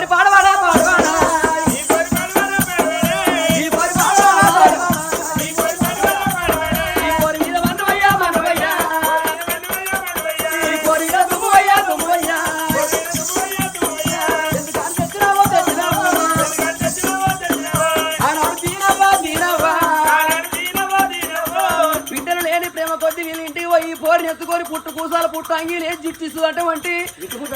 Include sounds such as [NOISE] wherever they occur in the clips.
పోరి పాడవాడా? పాడవాడా? పుట్టు పూసాలు పుట్టు అంగీలు జుట్టిస్తూ అటువంటి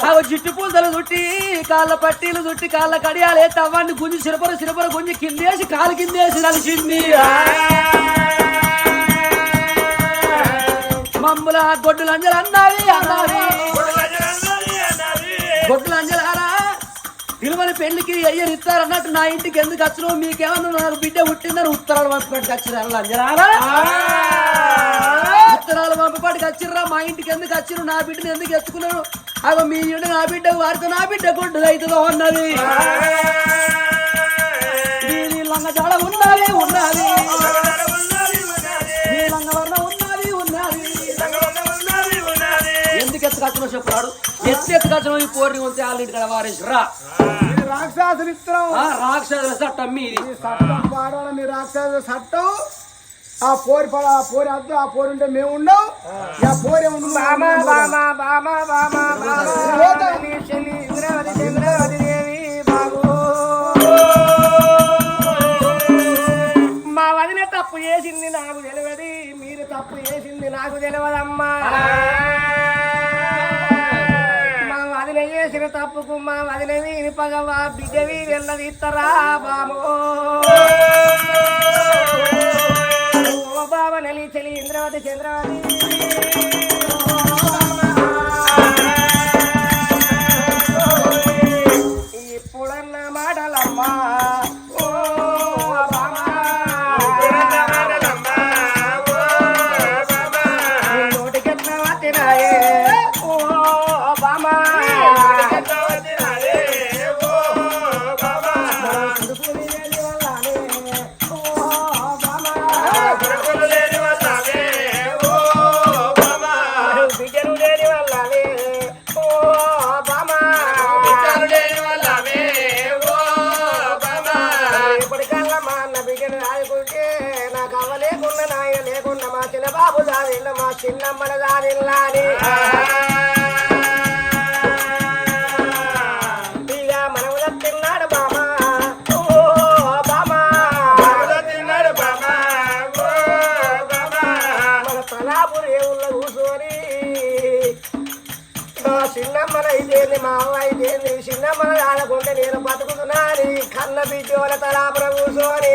అవి జుట్టు పూసలు చుట్టి కాళ్ళ పట్టీలు చుట్టి కాళ్ళ కడియాలు అవ్వండి గుంజి సిరపర సిరపర గుంజి కిందేసి కాలు కిందేసి నలిచింది. మమ్ముల గొడ్డులు అంజలు అన్నావి అన్నావి గొడ్డులు అంజలారా పిలువని పెళ్ళికి అయ్యని ఇస్తారన్నట్టు నా ఇంటికి ఎందుకు వచ్చినావు? మీకేమన్నా నాకు బిడ్డ పుట్టిందని ఉత్తరాలు పంపడానికి వచ్చినారు అంజలారా ఉత్తరాలు పంపపాటికి వచ్చిర్రా? మా ఇంటికి ఎందుకు వచ్చిరు నా బిడ్డను ఎందుకు ఎత్తుకున్నారు అగో మీ ఇంటి నా బిడ్డ వారితో నా బిడ్డ గుడ్డు అవుతుందో ఉన్నది. లంగ జాడ ఉన్నది ఉన్నది. నీ లంగ వర్ణ ఉన్నది ఉన్నది. ఎందుకు ఎత్తుకొచ్చినావు చెప్పాడు ఎత్తు ఎత్తుకొచ్చినావు ఈ పోరిని ఉంటే వాళ్ళ ఇంటి కాడ వారేసిరా ఇది రాక్షసులు చట్టం మీది. రాక్షసుల చట్టం. ఆ పోరి పడ ఆ పోరి అద్దు ఆ పోరి ఉంటే మేము ఉండవు ఆ. పోరి ఉండు మా వదిన తప్పు చేసింది నాకు తెలియదు మీరు తప్పు చేసింది నాకు తెలియదమ్మా. మా వదిన చేసిన తప్పుకు మా వదిన వీని పగవా బిడ్డవి వెళ్ళదీస్తారా ఓ బాబా. చలి ఇంద్రావతి చంద్రావతి. లేకున్న అవ్వ నాయన మా చిన్న బాబు దారిల్ల మా చిన్నమ్మల దారిల్లా అని తిన్నాడు బామా. ఓ చిన్నమ్మల అయితేంది మా అవ్వ అయితేంది చిన్నమ్మల ఆడకుంటే నేను బతుకుతున్నా కన్న బిడ్డ వాళ్ళ తలాపుర కూర్చొని.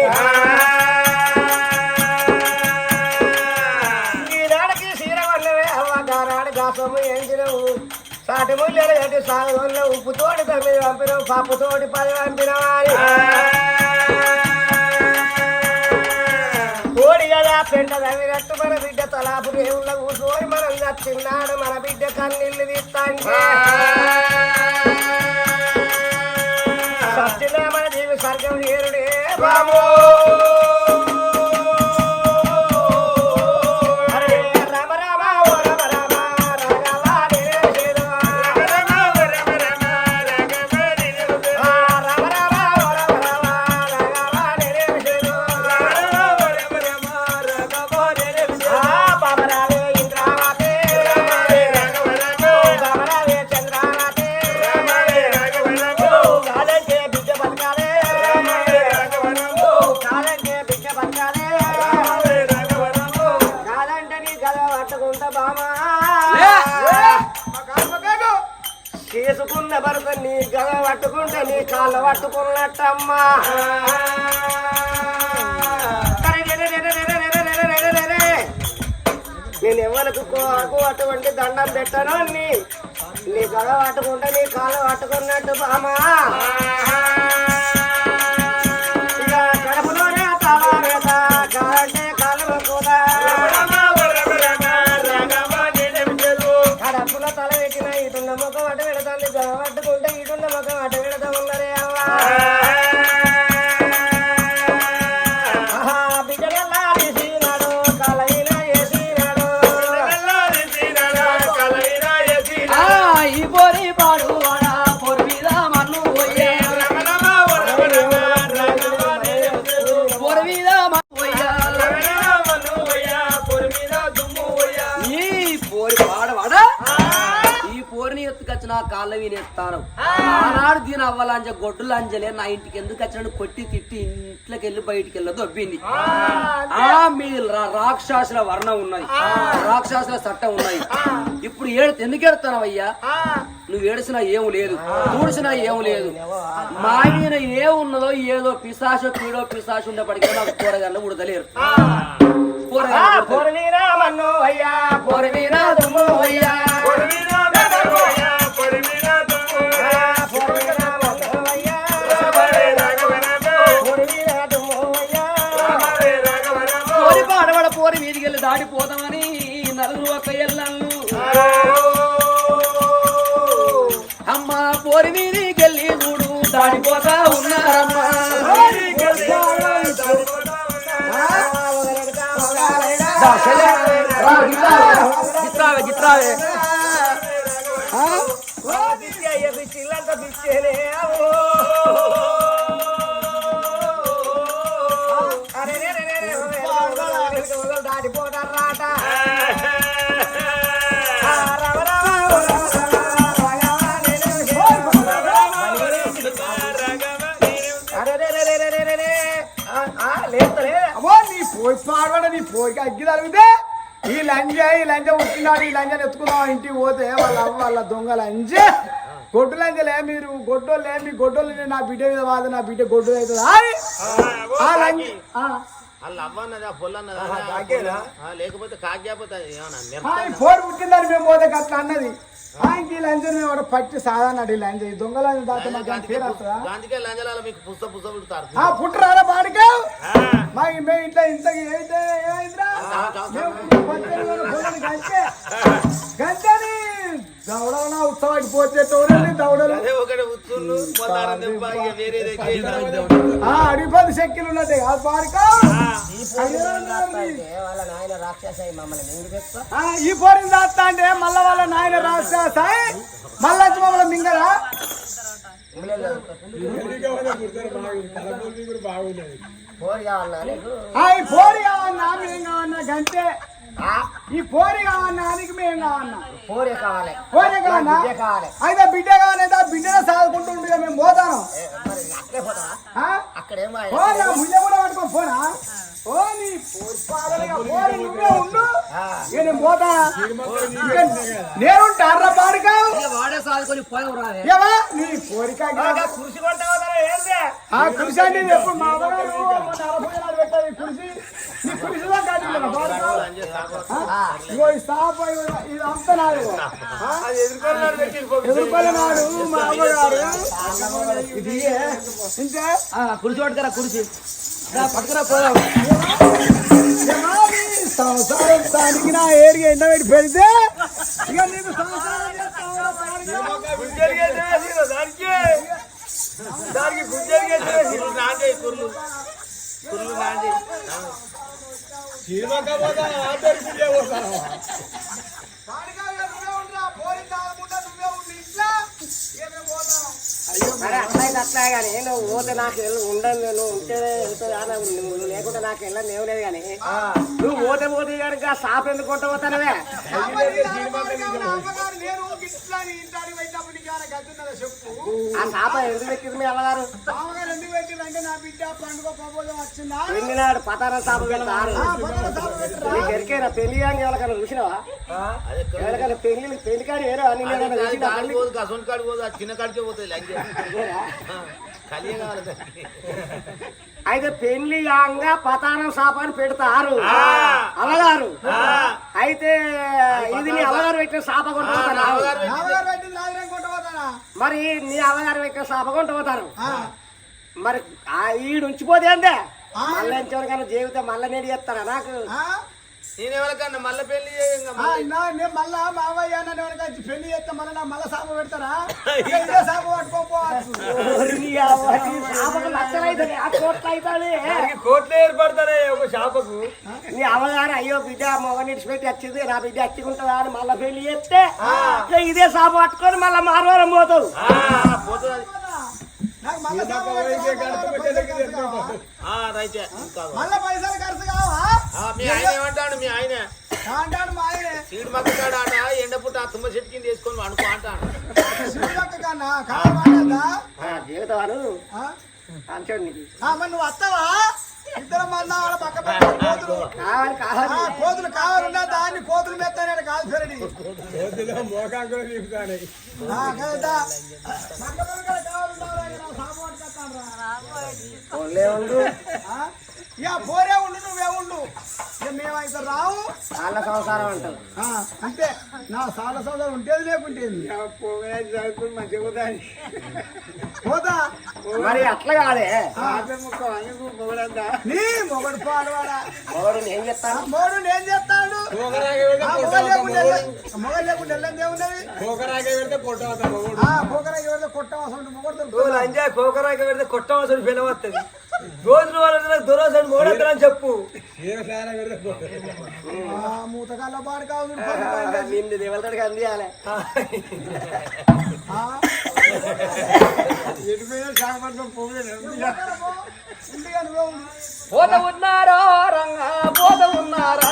పాపము గాసము ఎంచినవు సాటి ముళ్ళలు కట్టి సాగు ఉప్పు తోటి తొమ్మిది పంపినవు పప్పు తోటి పది పంపినవాని కోడి కదా పెంట తవ్వినట్టు మన బిడ్డ తలాపు దేవుళ్ళ కూర్చొని మనం చచ్చిన్నాడు మన బిడ్డ కన్నీళ్ళు తీస్తాంటే. సత్యనా జీవి స్వర్గం చేరుడే బాబో నేను ఎవరికి కోరకు అటువంటి దండం పెట్టను నీ నీ గద పట్టుకుంటే నీ కాలు పట్టుకున్నట్టు బామా. వినేస్తాను ఆనాడు దీని అవ్వాలంజ గొడ్డులు అంజలే నా ఇంటికి ఎందుకు వచ్చినాడు? కొట్టి తిట్టి ఇంట్లోకి వెళ్ళి బయటికి వెళ్ళి దొబ్బింది ఆ మీ రాక్షసుల వర్ణం ఉన్నది. రాక్షసుల చట్టం ఉన్నది. ఇప్పుడు ఏడు ఎందుకు ఏడుతానవయ్యా నువ్వు ఏడిసినా ఏం లేదు. చూడిసినా ఏం లేదు. మా మీద ఏ ఉన్నదో ఏదో పిశాచో పీడో పిశాచు ఉండేప్పటికీ నాకు కూరగాయలు ఉడతలేరు. కూరగాయలు అయ్యా వెళ్ళి చూడు దాడిపోతా ఉన్నారమ్మా దా, చెల్లె. రా, గిట్రావే, పోయికి అగ్గి తలిగితే ఈ లంజ ఈ లంజ పుట్టినాడు ఈ లంజని ఎత్తుకుందాం ఇంటికి పోతే వాళ్ళ అవ్వ వాళ్ళ దొంగ లంజ. గొడ్డు లంజలే మీరు గొడ్డోళ్ళే మీ గొడ్డోళ్ళు నా బిడ్డ మీద వాదు నా బిడ్డ గొడ్డు అవుతుంది. ఆ లంజ లేకపోతే కాకపోతే పోరు పుట్టిందని మేము పోతే అట్లా అన్నది. ఆ, ఇంక ఈ లంజని మేము కూడా పట్టి సాధారణ ఈ లంజ ఈ దొంగ లంజ దాకా మాకు పేరు వస్తుందా? గాంధీకే లంజలాల మీకు పుస్త పుస్త పుడతారు. ఆ పుట్టరారా పాడికా? మా మేము ఇట్లా ఇంత అయితే ఏమైందిరా పద్దెనిమిది దవడవన ఉత్సవానికి పోతే తోడండి దవడలు. అడిపది శక్తులు ఉన్నది. ఆ రాక్షసాయి ఆ, ఈ పోరిని దాస్తా అంటే మళ్ళా వాళ్ళ నాయన రాస్తాయి మళ్ళా మమ్మల్ని మింగరా? పోరు కావాలన్నా మేము కావన్నా గంటే ఈ పోరి కావన్నా నీకు మేము కావన్నా పోరే కావాలి. పోరే కావన్నా బిడ్డే కావాలి. అయితే బిడ్డ కావాలంటే ఆ బిడ్డనే మేము పోతాను. అక్కడే కూడా పోరా ఓ నీ పోరి నువ్వే ఉండు. ఇక నేను పోతా. పాడుకా వాడే నీ కోరిక కృషి ఆ కృషి అంటే ఇది మా నలభై నాడు పెట్టాలి నీ. ఇగో ఈ అంతా. ఆ? ఎదురుపల్లి నాడు మా అమ్మగారు ఇది ఇంతే? ఆ, కుర్చీ పట్టుకరా కుర్చీ దా, పట్టుకురా పోదాం. సంసారం దానికి నా ఏరిగా ఎండబెట్టి పెడితే ఇక నీకు సంసారం చేస్తావా పాడుగా? కుర్లు నాంజేయి, కుర్లు కుర్లు నాంజేయి. పాడుగా ఇక నువ్వే సరే అట్లయితే అట్లా కానీ నువ్వు పోతే నాకు ఉండను నేను అని నువ్వు లేకుండా నాకు వెళ్ళని ఏం లేదు కానీ నువ్వు పోతే పోతే కనుక షాప్ ఎందుకు కొంట పోతానవే ఆ షాప్ ఎందుకు పెట్టింది మీ అమ్మగారు వెళ్ళినాడు పతాన సాగు పెట్టిరా. నీకు ఎరికైనా పెళ్ళి కానీ ఎవరికైనా చూసినావా. ఎవరికైనా పెళ్ళి పెళ్ళి వేరే ఏదైనా కాదు, చూసినా పోదు కసొంటి కాడికి పోదు ఆ చిన్న కాడికే పోతుంది లంజ కలియ కావాలి. అయితే పెళ్ళి కాంగా పతానం షాప్ అని పెడతారు అమ్మగారు అయితే ఇది నీ అమ్మగారు పెట్టిన పోతానా మరి నీ అమ్మగారు పెట్టిన షాప కొంట పోతారు మరి ఆ ఈడు ఉంచిపోతే అంతే మళ్ళీ ఎంచవరకన్నా జీవితం మళ్ళీ నేడు చేస్తారా నాకు? ఆ? నేను ఎవరికన్నా మళ్ళీ పెళ్ళి నేను మళ్ళా మావయ్య నన్ను ఎవరికైనా వచ్చి పెళ్ళి చేస్తే మళ్ళీ నా మళ్ళా సాప పెడతారా? ఇదే సాప ఆ కోట్లు ఏర్పడతారే ఒక షాపకు నీ అమ్మగారు అయ్యో బిడ్డ మొగని ఇడిచిపెట్టి వచ్చింది నా బిడ్డ అచ్చుకుంటుందా అని మళ్ళీ పెళ్ళి చేస్తే ఇదే షాపు పట్టుకొని మళ్ళీ మారవారం పోతావు పోతుంది. సాప మళ్ళా పైసలు మీ ఆయన ఏమంటాడు మీ ఆయన. అంటాడు మా ఆయనే. సీడు మక్క కాడ ఆట ఎండ పుట్ట తుమ్మ చెట్టు కింద వేసుకొని అనుకో అంటాడు శివులక్క కన్నా కావాలదా జీవితాలు ఆ? అంచండి నీకు. ఆ, మరి నువ్వు వస్తావా? ఇద్దరు మళ్ళా వాళ్ళ పక్క పక్క కోతులు కోతులు కావాలన్నా దాన్ని కోతులు మెత్తానే కాదు సరే కోతిలో మోకాలు కూడా నింపుతానే కదా కావాలన్నా పోరే ఉండు నువ్వే. ఇక మేమైతే రావు. వాళ్ళ సంసారం అంటారు ఆ, అంతే. నా సాల సోదరు ఉంటేది లేకుంటేది చదువుకుని మంచిగా పోతాయి పోతా? మరి అట్లా కాదే. నీ మొగడు పాడవాడా? మొగడు ఏం చెప్తాను. మొగడు నేను చేస్తాడు ఆ, మొగ లేకుండా వెళ్ళ- మొగ లేకుండా వెళ్ళంది ఏమున్నది పోకరాగే పెడితే పొట్ట అవుతా మొగుడు. ఆ పోకరా ఎవరితో కోకరాకి పెడితే కొట్టవలసిన పిల్ల వస్తుంది రోజులు వాళ్ళ దొరసని మూడొద్దని చెప్పు. మూతకాల పాడు కావాలి నిన్ను దేవతడికి అందియాలి. పోత ఉన్నారో రంగా పోత ఉన్నారా?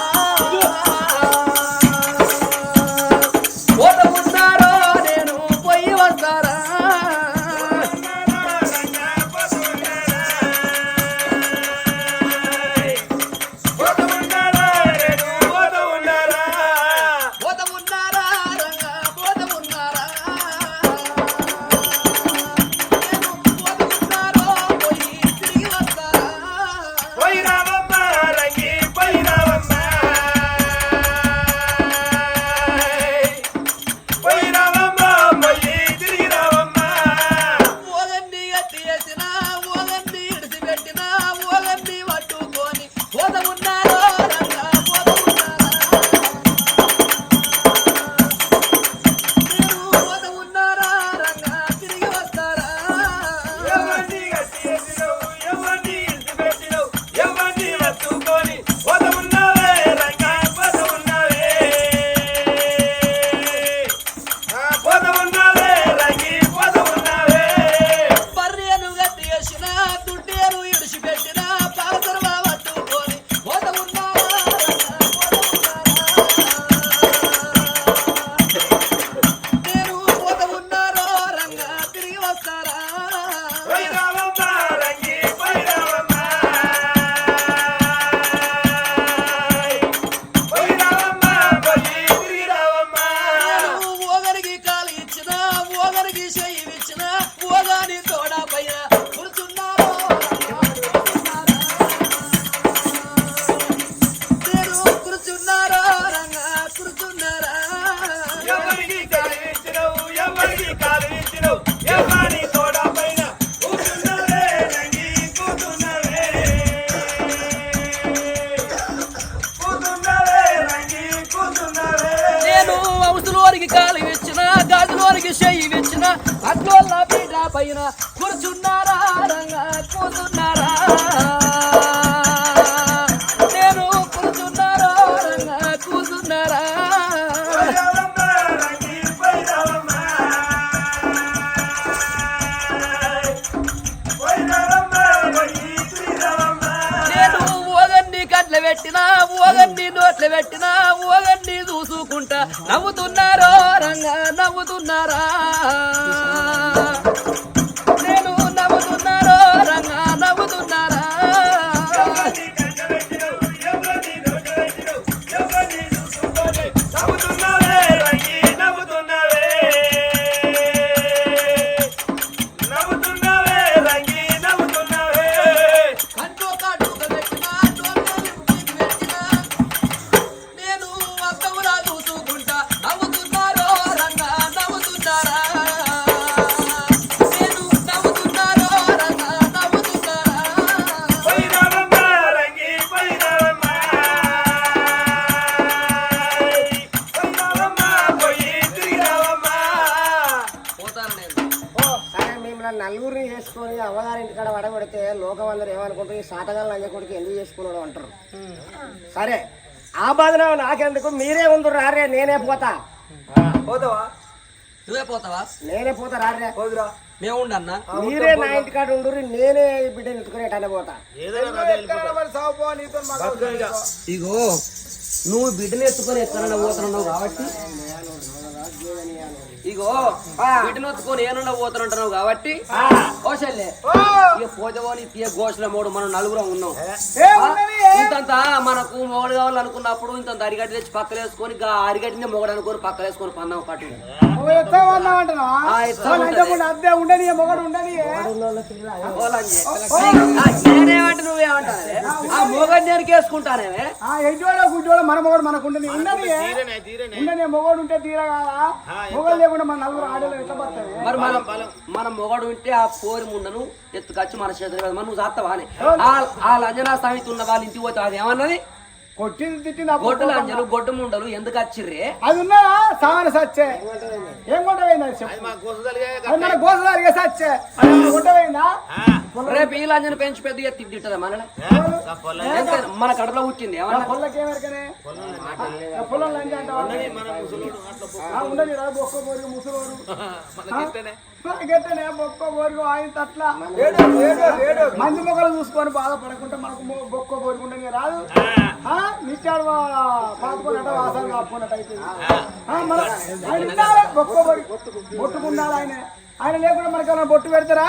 నేనే పోతా. పోతావా? నువ్వే పోతావా? నేనే పోతా రాడ్రే. పోదురా. మేము ఉండన్నా? మీరే నా ఇంటి కాడ ఉండు నేనే బిడ్డ ఎత్తుకునేటానే పోతా. ఇగో నువ్వు బిడ్డను ఎత్తుకొని ఎత్తుకునే పోతున్నావు కాబట్టి ఇగో వీటినొచ్చుకొని ఏనున్న పోతున్నట్టున్నావు కాబట్టి కోశల్లే ఇక పోజవోని తీయ ఘోషల మూడు మనం నలుగురం ఉన్నాం. ఇంతంత మనకు మొగడు కావాలనుకున్నప్పుడు ఇంత అరిగడ్డ తెచ్చి పక్కలేసుకొని అరిగడ్డిని మొగడు అనుకొని పక్కలేసుకొని పన్నాం పట్టు అద్దె ఉండని మొగడు ఉండని. ఆ, మొగడు నేను వేసుకుంటానే ఆ ఎడ్డోడ గుడ్డోడ మన మొగడు మనకు ఉండని మొగడు ఉంటే తీర కాదా? మొగడు లేకుండా మన నలుగురు ఆడలు ఎట్లా పడతాయి మరి మనం మన మొగడు ఉంటే ఆ పోరి ముండను ఎత్తుకొచ్చి మన చేతులు కదా మరి నువ్వు చేస్తావానే ఆ లంజనా సమితి ఉన్న వాళ్ళ ఇంటికి పోతే అది ఏమన్నది? కొట్టింది తిట్టింది గొడ్డు లాంజలు గొడ్డు ముండలు ఎందుకు వచ్చిర్రే అది ఉన్నా సామాను సచ్చే. ఏం గొడ్డవైంది అది చెప్పు. సచ్చే. గొడ్డవైందా రేపు ఈ లంజన పెంచి పెద్ద ఎత్తి తిట్టదా మన మన కడలో వచ్చింది [LAUGHS] మంది మొక్కలు చూసుకొని బాధపడకుండా మనకు బొక్క బోరుకుంటే రాదు. నిచ్చాడు పాతుకున్నట్టు వాసన కాపుకున్నట్టు అయితే బొక్క బొట్టుకుండాలి ఆయన. ఆయన లేకుండా మనకు బొట్టు పెడతారా?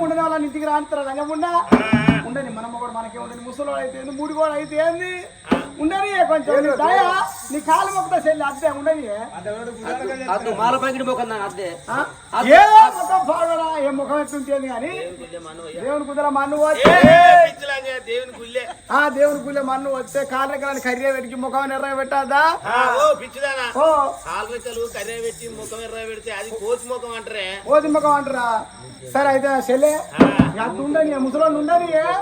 ఉండదు వాళ్ళ ఇంటికి రాంతారా రంగముండా? ఉండని మన మొగడు మనకే ఉండని ముసలోడు అయితే ఏంది? ముడి కూడా అయితే ఏంది? ఉండని కొంచెం. నీ దయ? నీ కాలు మొక్కతో చెల్లి అద్దె ఉండని అద్దు మాల పాడరా ఏ ముఖం ఎట్టుంటేది కానీ? దేవుని కుదర మన్ను దేవుని గుళ్ళే ఆ దేవుని గుళ్ళే మన్ను వస్తే కాళ్ళ కాళ్ళని కర్రీ పెట్టి ముఖం ఎర్ర పెట్టద్దా ఆ, ఓ పిచ్చిదానా. ఓ. కాలు రెక్కలు కర్రే పెట్టి ముఖం ఎర్ర పెడితే అది కోసి ముఖం అంటారే. ఓది ముఖం అంటారా? సరే అయితే చెల్లె అది ఉండని ముసలోళ్ళు ఉండని ఆ?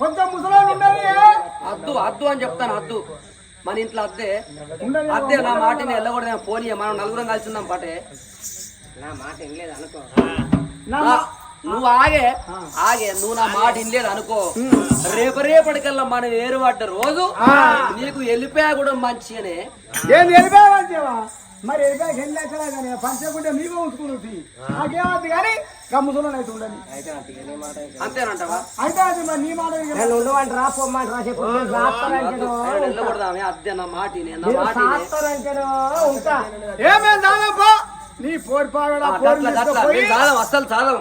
కొంచెం ముసలోళ్ళు ఉండని అద్దు అద్దు అని చెప్తాను అద్దు. మన ఇంట్లో అద్దే. అద్దే నా మాటని వెళ్ళకూడదు పోనీ మనం నలుగురం కలిసి ఉందాం పాటే. నా మాట వినలేదు అనుకో. నువ్వు ఆగే ఆగే నువ్వు నా మాట వినలేదు అనుకో. రేపు రేపటికల్లా మనం ఏరుపడ్డ రోజు నీకు వెళ్ళిపోయా కూడా మంచిగానే. మరి ఎరిపాయకి వెళ్ళి కానీ పంచకుంటే మీకు ఉంచుకుంటుంది నాకేమద్దు కానీ గమ్ముసులను అయితే ఉండని అంతేనంటావా? అయితే అది మరి నీ మాట ఉండవంట రాపోమాట నీ పోరు అసలు చాలం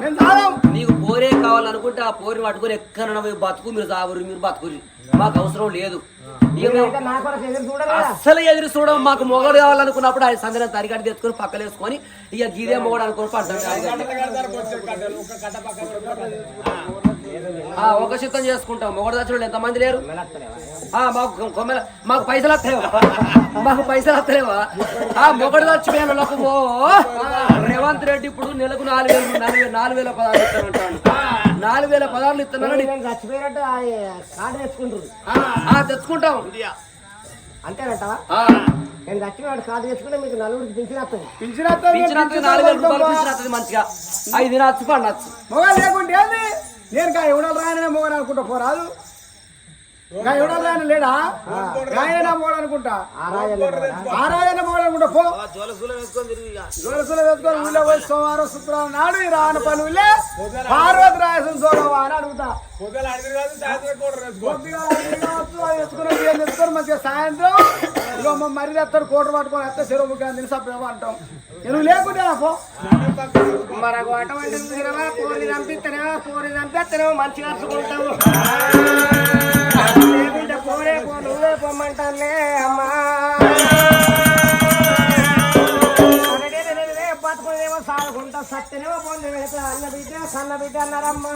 నీకు పోరే కావాలనుకుంటే ఆ పోరిని పట్టుకుని ఎక్కడ బతుకు మీరు సాగురు మీరు బతుకు మాకు అవసరం లేదు. కొరకు ఎదురు చూడరా అస్సలు ఎదురు చూడం మాకు మొగడు కావాలనుకున్నప్పుడు ఆయన సందనం తరిగడి తెచ్చుకొని పక్కలేసుకొని ఇక గిదే మొగడు అనుకుని పడ్డాం ఆ, ఒక చిత్తం చేసుకుంటాం. మొగడు దచ్చుడు ఎంత మంది లేరు? ఆ, మాకు కొమ్మెల మాకు పైసలు వస్తాయవా మాకు పైసలు వస్తలేవా ఆ మొగడు ఓ రేవంత్ రెడ్డి ఇప్పుడు నెలకు నాలుగు వేలు నాలుగు వేలు నాలుగు వేల పదాలు ఇస్తానంటాడు. నాలుగు వేల పదాలు ఇస్తున్నాడు నేను చచ్చిపోయినట్టు కార్డు తెచ్చుకుంటారు తెచ్చుకుంటాం. అంతేనంటావా? ఆ, నేను చచ్చిపోయినట్టు కార్డు తెచ్చుకుంటే మీకు నలుగురికి పింఛన్ నాలుగు వేల రూపాయలు పింఛన్ మంచిగా. ఐదు నచ్చు మొగలు లేకుంటే నేను మొగలు అనుకుంటా పోరాదు. ఎవడల్లా లేడా ఆయన మోడు ఆరాయన ఆరాయణ మోడు అనుకుంటా వేసుకొని ఊళ్ళో పోయి సోమవారం శుక్రవారం నాడు ఈ రాని పనులే పార్వతి రాయసం సోమవా అని అడుగుతా. మధ్య సాయంత్రం ఇగో మా మరీ తెస్తారు కోటలు పట్టుకొని వస్తే చెరువు తిని సప్రేమో అంటాం. నువ్వు లేకుంటే పో. మరొక అటువంటి పోరి చంపిస్తేనేమో పోరి చంపేస్తేనేమో మంచిగా లేకుంటే పోరే పో నువ్వే పొమ్మంటానులే అమ్మా. అరెరెరెరెరె, బతుకునేమో సాగుకుంటా సత్తేనేమో పొంది వెళతా అన్న బిడ్డ సన్న బిడ్డ అన్నారమ్మా.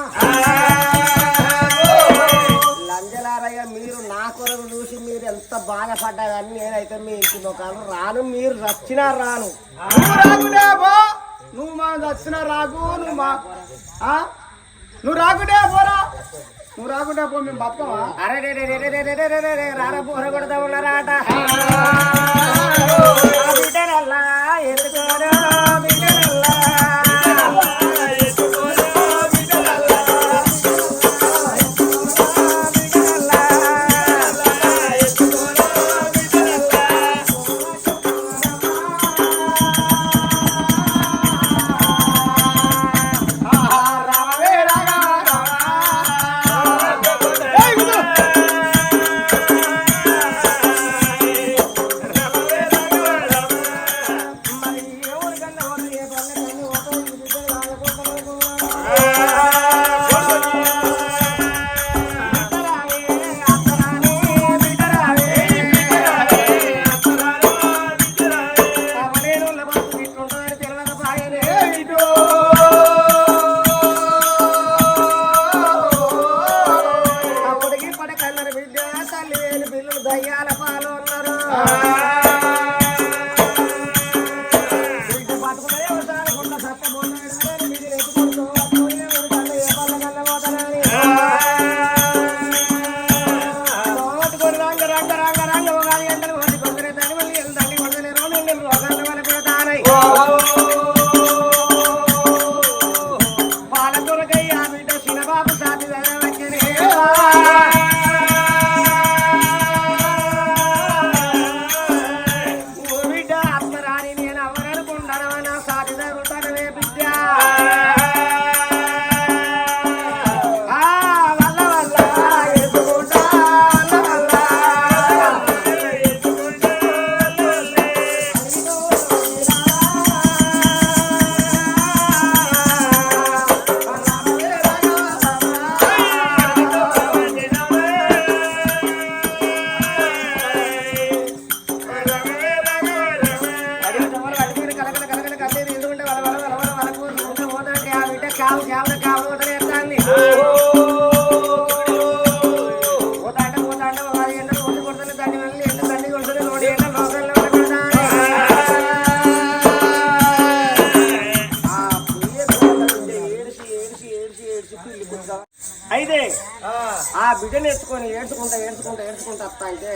లంజలారయ్య మీరు నా కొరకు చూసి మీరు ఎంత బాధపడ్డా కానీ నేనైతే మీ ఇంటి ముఖాలు రాను. మీరు చచ్చినా రాను. నువ్వు నువ్వు మా దక్షిణ రాకు నువ్వు మా నువ్వు రాకుంటే పోరా. నువ్వు రాకుంటే పో మేము బతకమా? అరే రే రే రే రే రే రే రే రార పోర కొడతా ఉన్నారాట. ఆ. బిడ్డనల్లా బిడ్డను ఎత్తుకొని ఏడ్చుకుంటా ఏడ్చుకుంటా ఏడ్చుకుంటా వస్తా అంటే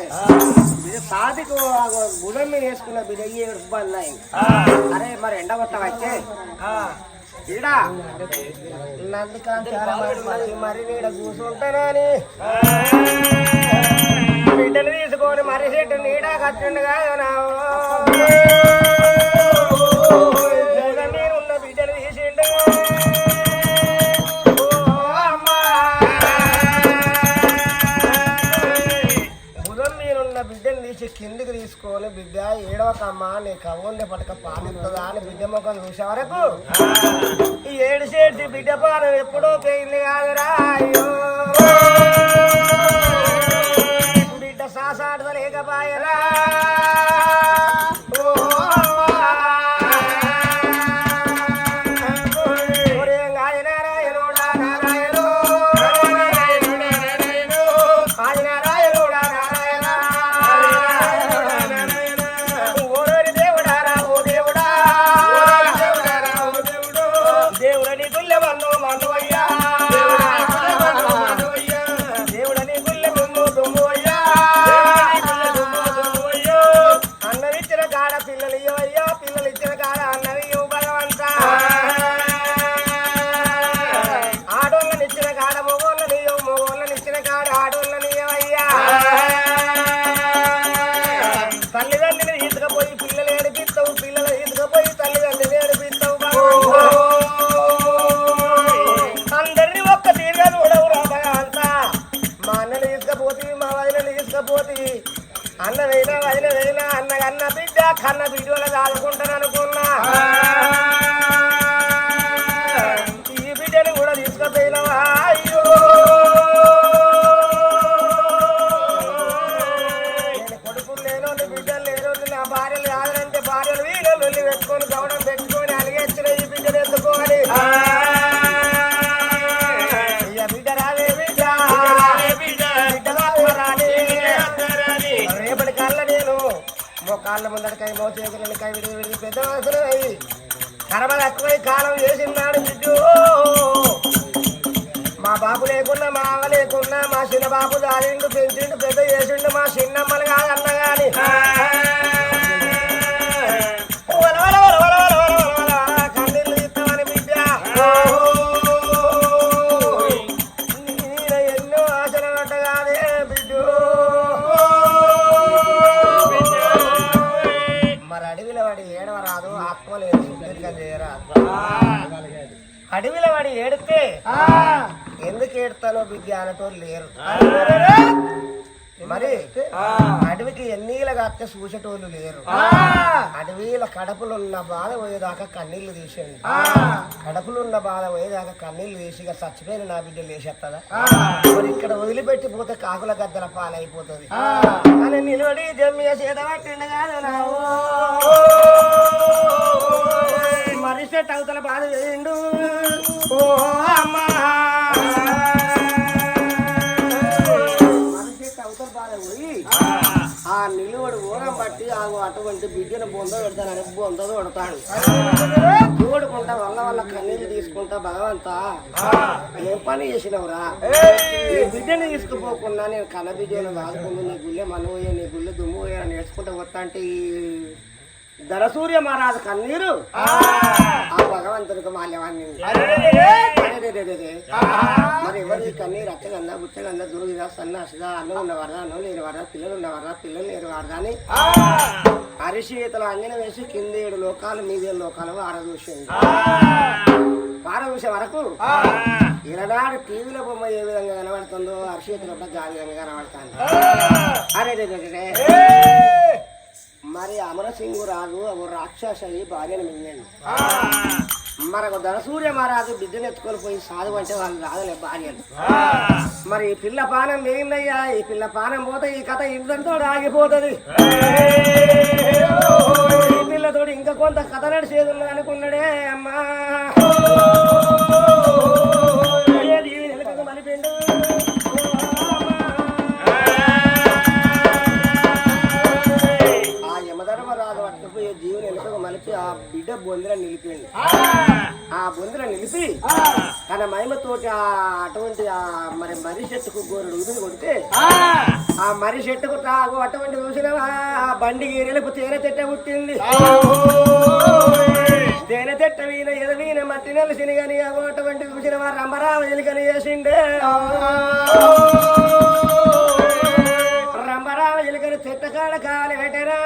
తాతకు బుధం మీద వేసుకున్న బిడ్డ ఏడుపున్నాయి అరే మరి ఎండ వస్తావా అయితే? ఈడా మరి నీడ కూర్చుంటానని బిడ్డను తీసుకొని మరి చెట్టు నీడా కట్టిండు కాదు నా కిందికి తీసుకొని బిడ్డ ఏడవకమ్మా నీ కవ్వుల్ని పట్టక పాలిస్తుందా అని బిడ్డ ముఖం చూసే వరకు ఏడు చేసి బిడ్డ పానం ఎప్పుడో పెయింది కాదురా అయ్యో. మా చిన్న బాబు దారిండు పెంచిండు పెద్ద చేసిండు మా చిన్నమ్మలు కాదన్న. పెడతానో బిడ్డి లేరు. మరి అడవికి ఎన్నీల కాక చూసేటోళ్ళు లేరు. అడవిల కడపలు ఉన్న బాధ పోయేదాకా కన్నీళ్ళు తీసేయండి. కడపలు ఉన్న బాధ పోయేదాకా కన్నీళ్ళు తీసి ఇక చచ్చిపోయిన నా బిడ్డ లేచేస్తా మరి ఇక్కడ వదిలిపెట్టి పోతే కాకుల గద్దల పాలైపోతుంది. అని నిలబడి జమ్మిగా చేతబట్టిండు మనిషి అవతల బాధ చేయండు ఓ అమ్మా. బిడ్డను బొంద పెడతానని బొంద కొడతాడు చూడుకుంటా వల్ల వల్ల కన్నీళ్ళు తీసుకుంటా భగవంతా. ఏం పని చేసినవురా. ఈ బిడ్డని తీసుకుపోకుండా నేను కన్న బిడ్డను కాదుకుందు నీ గుళ్ళె మనవయ్య నీ గుళ్ళె దుమ్ము పోయా నేర్చుకుంటా వస్తా అంటే ఈ ధనసూర్య మహారాజు కన్నీరు? ఆ! భగవంతుడికి మాల్యవాన్ని. మరి ఎవరు ఈ కన్నీరు అచ్చగందా బుచ్చగందా దుర్గిదా సన్నాసిదా అన్నం ఉన్నవారా అన్నం లేని వారా పిల్లలు ఉన్నవారా పిల్లలు లేని వారా అని అరిశీతలు అంజన వేసి కింద ఏడు లోకాలు మీదే లోకాలు ఆరదూసింది పారదూసే వరకు ఈనాడు టీవీలో బొమ్మ ఏ విధంగా కనబడుతుందో అరిశీతలు కూడా ఆ విధంగా కనబడుతుంది. అరే. మరి అమరసింగు రాజు రాక్షస భార్యను మింగండి మరి ఒక ధనసూర్య మహారాజు బిడ్డను ఎత్తుకొని పోయి సాధు అంటే వాళ్ళు రాదులే భార్యలు. మరి ఈ పిల్ల పానం వేయిందయ్యా ఈ పిల్ల పానం పోతే ఈ కథ ఇంతంతో ఆగిపోతుంది. ఈ పిల్లతోటి ఇంకా కొంత కథ నడిచేది అనుకున్నాడే అమ్మా. ఆ యమధర్మరాజు పట్టుకుపోయి జీవుని వెనుకకు మలిపి ఆ బిడ్డ బొందిన నిలిపిండు. ఆ బొందిన నిలిపి తన మహిమతోటి ఆ అటువంటి ఆ మరి మర్రి చెట్టుకు గోరుడు ఊపిరి కొడితే ఆ. మర్రి చెట్టుకు తాగు అటువంటి చూసిన ఆ బండి గీరెలకు తేనె తెట్ట పుట్టింది. తేనె తెట్ట వీణ ఎద వీణ మట్టి నెలసిని గని అగో అటువంటి చూసిన వారు రంభరామ ఎలికని చేసిండే రంభరామ ఎలికని చెట్ట కాడ కాలి పెట్టరా.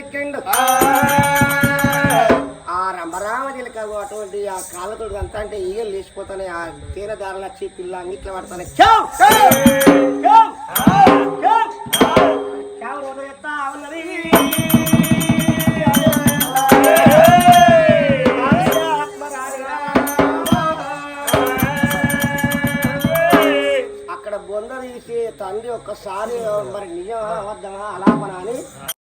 పెట్టిండు. ఆ. రంభరామ చిలక అటువంటి ఆ కాళ్ళతోటి అంతా అంటే ఈగలు లేచిపోతానే ఆ తేనె దారలు వచ్చి పిల్ల ఎత్తా ఉన్నది అక్కడ బొంద తీసి తండ్రి ఒక్కసారి మరి నిజమా అబద్ధమా అలాపన అని